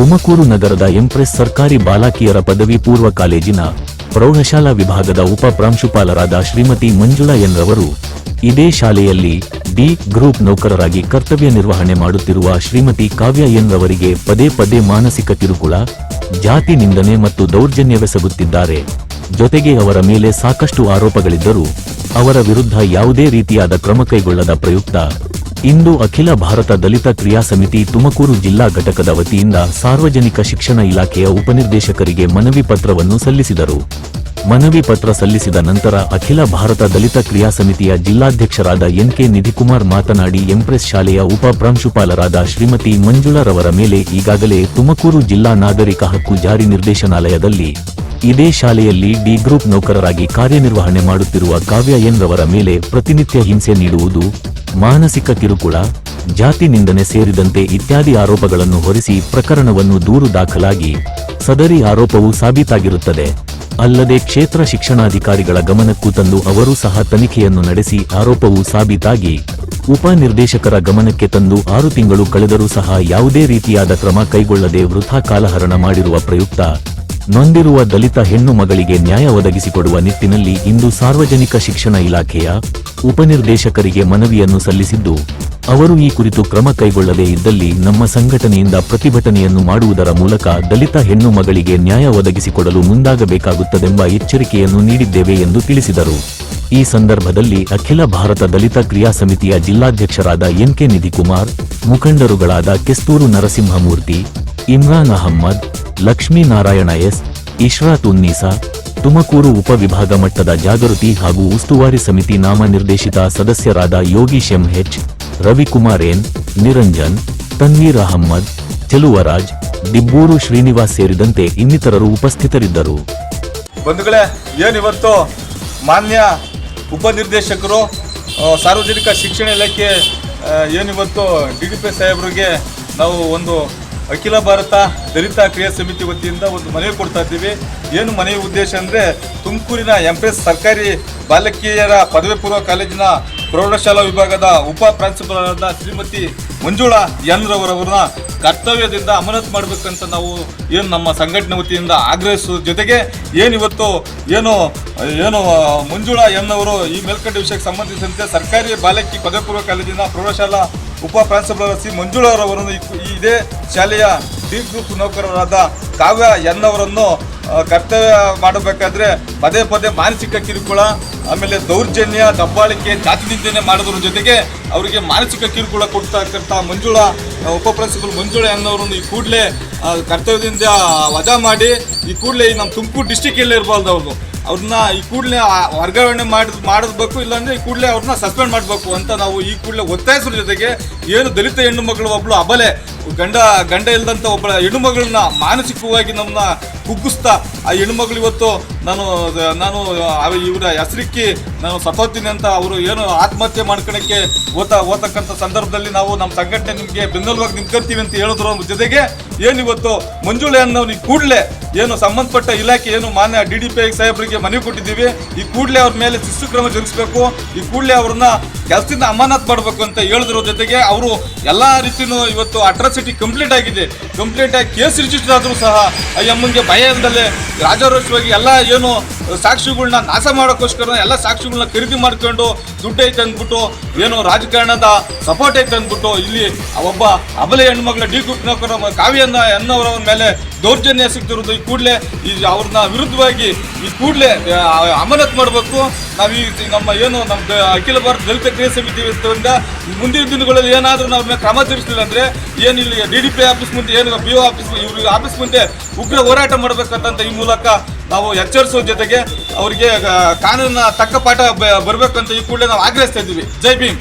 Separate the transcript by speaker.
Speaker 1: ತುಮಕೂರು ನಗರದ ಎಂಪ್ರೆಸ್ ಸರ್ಕಾರಿ ಬಾಲಕಿಯರ ಪದವಿ ಪೂರ್ವ ಕಾಲೇಜಿನ ಪ್ರೌಢಶಾಲಾ ವಿಭಾಗದ ಉಪ ಪ್ರಾಂಶುಪಾಲರಾದ ಶ್ರೀಮತಿ ಮಂಜುಳಾ ಎನ್ರವರು ಇದೇ ಶಾಲೆಯಲ್ಲಿ ಡಿ ಗ್ರೂಪ್ ನೌಕರರಾಗಿ ಕರ್ತವ್ಯ ನಿರ್ವಹಣೆ ಮಾಡುತ್ತಿರುವ ಶ್ರೀಮತಿ ಕಾವ್ಯ ಎನ್ರವರಿಗೆ ಪದೇ ಪದೇ ಮಾನಸಿಕ ಕಿರುಕುಳ, ಜಾತಿ ನಿಂದನೆ ಮತ್ತು ದೌರ್ಜನ್ಯವೆಸಗುತ್ತಿದ್ದಾರೆ ಜೊತೆಗೆ ಅವರ ಮೇಲೆ ಸಾಕಷ್ಟು ಆರೋಪಗಳಿದ್ದರೂ ಅವರ ವಿರುದ್ಧ ಯಾವುದೇ ರೀತಿಯಾದ ಕ್ರಮ ಕೈಗೊಳ್ಳದ ಪ್ರಯುಕ್ತ ಇಂದು ಅಖಿಲ ಭಾರತ ದಲಿತ ಕ್ರಿಯಾ ಸಮಿತಿ ತುಮಕೂರು ಜಿಲ್ಲಾ ಘಟಕದ ವತಿಯಿಂದ ಸಾರ್ವಜನಿಕ ಶಿಕ್ಷಣ ಇಲಾಖೆಯ ಉಪನಿರ್ದೇಶಕರಿಗೆ ಮನವಿ ಪತ್ರವನ್ನು ಸಲ್ಲಿಸಿದರು. ಮನವಿ ಪತ್ರ ಸಲ್ಲಿಸಿದ ನಂತರ ಅಖಿಲ ಭಾರತ ದಲಿತ ಕ್ರಿಯಾ ಸಮಿತಿಯ ಜಿಲ್ಲಾಧ್ಯಕ್ಷರಾದ ಎನ್ಕೆ ನಿಧಿಕುಮಾರ್ ಮಾತನಾಡಿ, ಎಂಪ್ರೆಸ್ ಶಾಲೆಯ ಉಪ ಪ್ರಾಂಶುಪಾಲರಾದ ಶ್ರೀಮತಿ ಮಂಜುಳರವರ ಮೇಲೆ ಈಗಾಗಲೇ ತುಮಕೂರು ಜಿಲ್ಲಾ ನಾಗರಿಕ ಹಕ್ಕು ಜಾರಿ ನಿರ್ದೇಶನಾಲಯದಲ್ಲಿ ಇದೇ ಶಾಲೆಯಲ್ಲಿ ಡಿ ಗ್ರೂಪ್ ನೌಕರರಾಗಿ ಕಾರ್ಯನಿರ್ವಹಣೆ ಮಾಡುತ್ತಿರುವ ಕಾವ್ಯ ಎನ್ ರವರ ಮೇಲೆ ಪ್ರತಿನಿತ್ಯ ಹಿಂಸೆ ನೀಡುವುದು, ಮಾನಸಿಕ ಕಿರುಕುಳ, ಜಾತಿ ನಿಂದನೆ ಸೇರಿದಂತೆ ಇತ್ಯಾದಿ ಆರೋಪಗಳನ್ನು ಹೊರಿಸಿ ಪ್ರಕರಣವನ್ನು ದೂರು ದಾಖಲಾಗಿ ಸದರಿ ಆರೋಪವು ಸಾಬೀತಾಗಿರುತ್ತದೆ. ಅಲ್ಲದೆ ಕ್ಷೇತ್ರ ಶಿಕ್ಷಣಾಧಿಕಾರಿಗಳ ಗಮನಕ್ಕೂ ತಂದು ಅವರು ಸಹ ತನಿಖೆಯನ್ನು ನಡೆಸಿ ಆರೋಪವು ಸಾಬೀತಾಗಿ ಉಪನಿರ್ದೇಶಕರ ಗಮನಕ್ಕೆ ತಂದು ಆರು ತಿಂಗಳು ಕಳೆದರೂ ಸಹ ಯಾವುದೇ ರೀತಿಯಾದ ಕ್ರಮ ಕೈಗೊಳ್ಳದೆ ವೃಥಾ ಕಾಲಹರಣ ಮಾಡಿರುವ ಪ್ರಯುಕ್ತ, ನೊಂದಿರುವ ದಲಿತ ಹೆಣ್ಣು ಮಗಳಿಗೆ ನ್ಯಾಯ ಒದಗಿಸಿಕೊಡುವ ನಿಟ್ಟಿನಲ್ಲಿ ಇಂದು ಸಾರ್ವಜನಿಕ ಶಿಕ್ಷಣ ಇಲಾಖೆಯ ಉಪನಿರ್ದೇಶಕರಿಗೆ ಮನವಿಯನ್ನು ಸಲ್ಲಿಸಿದ್ದು ಅವರು ಈ ಕುರಿತು ಕ್ರಮ ಕೈಗೊಳ್ಳದೇ ಇದ್ದಲ್ಲಿ ನಮ್ಮ ಸಂಘಟನೆಯಿಂದ ಪ್ರತಿಭಟನೆಯನ್ನು ಮಾಡುವುದರ ಮೂಲಕ ದಲಿತ ಹೆಣ್ಣು ಮಗಳಿಗೆ ನ್ಯಾಯ ಒದಗಿಸಿಕೊಡಲು ಮುಂದಾಗಬೇಕಾಗುತ್ತದೆಂಬ ಎಚ್ಚರಿಕೆಯನ್ನು ನೀಡಿದ್ದೇವೆ ಎಂದು ತಿಳಿಸಿದರು. ಈ ಸಂದರ್ಭದಲ್ಲಿ ಅಖಿಲ ಭಾರತ ದಲಿತ ಕ್ರಿಯಾ ಸಮಿತಿಯ ಜಿಲ್ಲಾಧ್ಯಕ್ಷರಾದ ಎನ್ಕೆ ನಿಧಿಕುಮಾರ್, ಮುಖಂಡರುಗಳಾದ ಕೆಸ್ತೂರು ನರಸಿಂಹಮೂರ್ತಿ, ಇಮ್ರಾನ್ ಅಹಮ್ಮದ್ ಲಕ್ಷ್ಮೀನಾರಾಯಣ ಎಸ್, ಇಶ್ರಾತ್ ಉನ್ನೀಸಾ, ತುಮಕೂರು ಉಪವಿಭಾಗ ಮಟ್ಟದ ಜಾಗೃತಿ ಹಾಗೂ ಉಸ್ತುವಾರಿ ಸಮಿತಿ ನಾಮನಿರ್ದೇಶಿತ ಸದಸ್ಯರಾದ Yogish M H Ravikumar N Niranjan, Tanveer Ahmed, Cheluvaraj, Dibburu Srinivas ಸೇರಿದಂತೆ ಇನ್ನಿತರರು ಉಪಸ್ಥಿತರಿದ್ದರು.
Speaker 2: ಬಂಧುಗಳೇ, ಏನಿವತ್ತು ಮಾನ್ಯ ಉಪನಿರ್ದೇಶಕರು ಸಾರ್ವಜನಿಕ ಶಿಕ್ಷಣ ಇಲಾಖೆ ಏನಿವತ್ತು ಡಿ ಡಿ ಪಿ ಸಾಹೇಬರಿಗೆ ನಾವು ಒಂದು ಅಖಿಲ ಭಾರತ ದಲಿತ ಕ್ರಿಯಾ ಸಮಿತಿ ವತಿಯಿಂದ ಒಂದು ಮನವಿ ಕೊಡ್ತಾ ಇದ್ದೀವಿ. ಏನು ಮನವಿ ಉದ್ದೇಶ ಅಂದರೆ ತುಮಕೂರಿನ ಎಂ ಪಿ ಎಸ್ ಸರ್ಕಾರಿ ಬಾಲಕಿಯರ ಪದವಿ ಪೂರ್ವ ಕಾಲೇಜಿನ ಪ್ರೌಢಶಾಲಾ ವಿಭಾಗದ ಉಪ ಪ್ರಾಂಶುಪಾಲರಾದ ಶ್ರೀಮತಿ ಮಂಜುಳಾ ಎನ್ ರವರವರನ್ನ ಕರ್ತವ್ಯದಿಂದ ಅಮಾನತು ಮಾಡಬೇಕಂತ ನಾವು ಏನು ನಮ್ಮ ಸಂಘಟನೆ ವತಿಯಿಂದ ಆಗ್ರಹಿಸುವ ಜೊತೆಗೆ ಏನಿವತ್ತು ಏನು ಏನು, ಮಂಜುಳಾ ಎನ್ ಅವರು ಈ ಮೇಲ್ಕಂಡ ವಿಷಯಕ್ಕೆ ಸಂಬಂಧಿಸಿದಂತೆ ಸರ್ಕಾರಿ ಬಾಲಕಿ ಪದವಿ ಪೂರ್ವ ಕಾಲೇಜಿನ ಪ್ರೌಢಶಾಲಾ ಉಪ ಪ್ರಾಂಶುಪಾಲರ ಸಿ ಮಂಜುಳಾರವರನ್ನು ಈ- ಈ ಇದೇ ಶಾಲೆಯ ಡಿ ನೌಕರರಾದ ಕಾವ್ಯ ಎನ್ ಅವರನ್ನು ಕರ್ತವ್ಯ ಮಾಡಬೇಕಾದ್ರೆ ಪದೇ ಪದೇ ಮಾನಸಿಕ ಕಿರುಕುಳ, ಆಮೇಲೆ ದೌರ್ಜನ್ಯ, ದಬ್ಬಾಳಿಕೆ, ಜಾತಿ ನಿಂದನೆ ಮಾಡೋದ್ರ ಜೊತೆಗೆ ಅವರಿಗೆ ಮಾನಸಿಕ ಕಿರುಕುಳ ಕೊಡ್ತಾ ಮಂಜುಳಾ ಮಂಜುಳ ಉಪ ಪ್ರಿನ್ಸಿಪಲ್ ಮಂಜುಳಾ ಅನ್ನೋರನ್ನು ಈ ಕೂಡಲೇ ಕರ್ತವ್ಯದಿಂದ ವಜಾ ಮಾಡಿ ಈ ಕೂಡಲೇ ನಮ್ಮ ತುಮಕೂರು ಡಿಸ್ಟಿಕಲ್ಲೇ ಇರಬಾರ್ದು ಅವ್ರದ್ದು ಅವ್ರನ್ನ ಈ ಕೂಡಲೇ ವರ್ಗಾವಣೆ ಮಾಡಿ ಮಾಡಬೇಕು ಇಲ್ಲಾಂದರೆ ಈ ಕೂಡಲೇ ಅವ್ರನ್ನ ಸಸ್ಪೆಂಡ್ ಮಾಡಬೇಕು ಅಂತ ನಾವು ಈ ಕೂಡಲೇ ಒತ್ತಾಯಿಸೋದ್ರ ಜೊತೆಗೆ ಏನು ದಲಿತ ಹೆಣ್ಣು ಮಗಳು ಒಬ್ಬಳು ಅಬಲೆ, ಗಂಡ ಗಂಡ ಇಲ್ಲದಂಥ ಒಬ್ಬಳ ಹೆಣ್ಣು ಮಗಳನ್ನ ಮಾನಸಿಕವಾಗಿ ನಮ್ಮನ್ನ ಕುಗ್ಗಿಸ್ತಾ ಆ ಹೆಣ್ಮಗಳು ಇವತ್ತು ನಾನು ನಾನು ಇವರ ಹೆಸರಿಕ್ಕಿ ನಾನು ಸತ್ತೋತೀನಿ ಅಂತ ಅವರು ಏನು ಆತ್ಮಹತ್ಯೆ ಮಾಡ್ಕೊಳಕ್ಕೆ ಓದ್ತಾ, ಓದ್ತಕ್ಕಂಥ ಸಂದರ್ಭದಲ್ಲಿ ನಾವು ನಮ್ಮ ಸಂಘಟನೆ ನಿಮಗೆ ಬೆನ್ನೆಲುವಾಗಿ ನಿಂತ್ಕೊಂತೀವಿ ಅಂತ ಹೇಳಿದ್ರು ಜೊತೆಗೆ ಏನಿವತ್ತು ಮಂಜುಳೆ ಅನ್ನೋ ಈ ಕೂಡಲೇ ಏನು ಸಂಬಂಧಪಟ್ಟ ಇಲಾಖೆ ಏನು ಮಾನ್ಯ ಡಿ ಡಿ ಪಿ ಸಾಹೇಬರಿಗೆ ಮನವಿ ಕೊಟ್ಟಿದ್ದೀವಿ. ಈ ಕೂಡಲೇ ಅವ್ರ ಮೇಲೆ ಶಿಸ್ತು ಕ್ರಮ ಜರುಗಿಸಬೇಕು. ಈ ಕೂಡಲೇ ಅವ್ರನ್ನ ಕೆಲಸದಿಂದ ಅಮಾನತ್ ಮಾಡಬೇಕು ಅಂತ ಹೇಳಿದ್ರ ಜೊತೆಗೆ ಅವರು ಎಲ್ಲ ರೀತಿಯೂ ಇವತ್ತು ಅಟ್ರಾಸಿಟಿ ಕಂಪ್ಲೀಟ್ ಆಗಿದೆ. ಕಂಪ್ಲೀಟ್ ಆಗಿ ಕೇಸ್ ರಿಜಿಸ್ಟರ್ ಆದರೂ ಸಹ ಆ ಅಮ್ಮನಿಗೆ ಭಯ ಇಲ್ದಲೆ ರಾಜಾರೋಷವಾಗಿ ಎಲ್ಲ ಏನು ಸಾಕ್ಷಿಗಳನ್ನ ನಾಶ ಮಾಡೋಕ್ಕೋಸ್ಕರ ಎಲ್ಲ ಸಾಕ್ಷಿಗಳನ್ನ ಖರೀದಿ ಮಾಡ್ಕೊಂಡು ದುಡ್ಡು ಐತೆ ಅಂದ್ಬಿಟ್ಟು ಏನು ರಾಜಕಾರಣದ ಸಪೋರ್ಟ್ ಐತೆ ಅಂದ್ಬಿಟ್ಟು ಇಲ್ಲಿ ಒಬ್ಬ ಅಬಲೆ ಹೆಣ್ಮಗಳ ಡಿ ಗುಟ್ನಕರ ಕಾವ್ಯನ ಎನ್ನವರ ಮೇಲೆ ದೌರ್ಜನ್ಯ ಸಿಗ್ತಿರೋದು ಈ ಕೂಡಲೇ ಈ ಅವ್ರನ್ನ ವಿರುದ್ಧವಾಗಿ ಈ ಕೂಡಲೇ ಅಮಾನತ್ ಮಾಡಬೇಕು. ನಾವು ಈ ನಮ್ಮ ಏನು ನಮ್ಮ ಅಖಿಲ ಭಾರತ ದಲಿತ ಕ್ರಿಯಾ ಸಮಿತಿ ವತಿಯಿಂದ ಮುಂದಿನ ದಿನಗಳಲ್ಲಿ ಏನಾದರೂ ನಾವು ಮೇಲೆ ಕ್ರಮ ಜರುಗಿಸಲಿಲ್ಲ ಅಂದ್ರೆ ಏನು ಇಲ್ಲಿ ಡಿ ಡಿ ಪಿ ಆಫೀಸ್ ಮುಂದೆ, ಏನು ಬಿ ಒ ಆಫೀಸ್ ಇವ್ರಿಗೆ ಆಫೀಸ್ ಮುಂದೆ ಉಗ್ರ ಹೋರಾಟ ಮಾಡಬೇಕಂತ ಈ ಮೂಲಕ ನಾವು ಎಚ್ಚರಿಸುವ ಜೊತೆಗೆ ಅವರಿಗೆ ಕಾನೂನಿನ ತಕ್ಕ ಪಾಠ ಬರಬೇಕಂತ ಈ ಕೂಡಲೇ ನಾವು ಆಗ್ರಹಿಸ್ತಾ ಇದ್ದೀವಿ. ಜೈ ಭೀಮ್.